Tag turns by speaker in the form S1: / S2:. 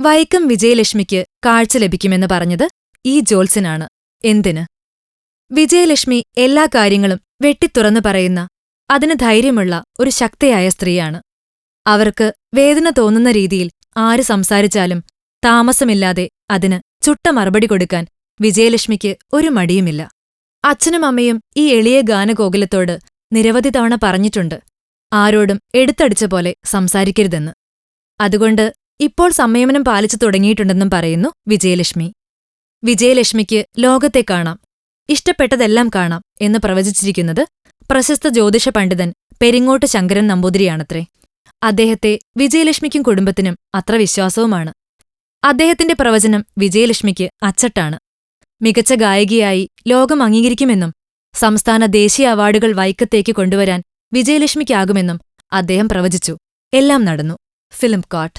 S1: വൈക്കം വിജയലക്ഷ്മിക്ക് കാഴ്ച ലഭിക്കുമെന്ന് പറഞ്ഞത് ഈ ജോത്സ്യനാണ്. എന്തിന്? വിജയലക്ഷ്മി എല്ലാ കാര്യങ്ങളും വെട്ടിത്തുറന്നു പറയുന്ന അതിന് ധൈര്യമുള്ള ഒരു ശക്തയായ സ്ത്രീയാണ്. അവർക്ക് വേദന തോന്നുന്ന രീതിയിൽ ആര് സംസാരിച്ചാലും താമസമില്ലാതെ അതിന് ചുട്ട മറുപടി കൊടുക്കാൻ വിജയലക്ഷ്മിക്ക് ഒരു മടിയുമില്ല. അച്ഛനും അമ്മയും ഈ എളിയ ഗാനഗോകുലത്തോട് നിരവധി തവണ പറഞ്ഞിട്ടുണ്ട്. ആരോടും എടുത്തടിച്ച പോലെ സംസാരിക്കരുതെന്ന്. അതുകൊണ്ട് ഇപ്പോൾ സംയമനം പാലിച്ചു തുടങ്ങിയിട്ടുണ്ടെന്നും പറയുന്നു വിജയലക്ഷ്മി. വിജയലക്ഷ്മിക്ക് ലോകത്തെ കാണാം. ഇഷ്ടപ്പെട്ടതെല്ലാം കാണാം എന്ന് പ്രവചിച്ചിരിക്കുന്നത് പ്രശസ്ത ജ്യോതിഷ പണ്ഡിതൻ പെരിങ്ങോട്ട് ശങ്കരൻ നമ്പൂതിരിയാണത്രേ. അദ്ദേഹത്തെ വിജയലക്ഷ്മിക്കും കുടുംബത്തിനും അത്ര വിശ്വാസവുമാണ്. അദ്ദേഹത്തിന്റെ പ്രവചനം വിജയലക്ഷ്മിക്ക് അച്ചട്ടാണ്. മികച്ച ഗായികയായി ലോകം അംഗീകരിക്കുമെന്നും സംസ്ഥാന ദേശീയ അവാർഡുകൾ വൈക്കത്തേക്ക് കൊണ്ടുവരാൻ വിജയലക്ഷ്മിക്കാകുമെന്നും അദ്ദേഹം പ്രവചിച്ചു. എല്ലാം നടന്നു. Film coat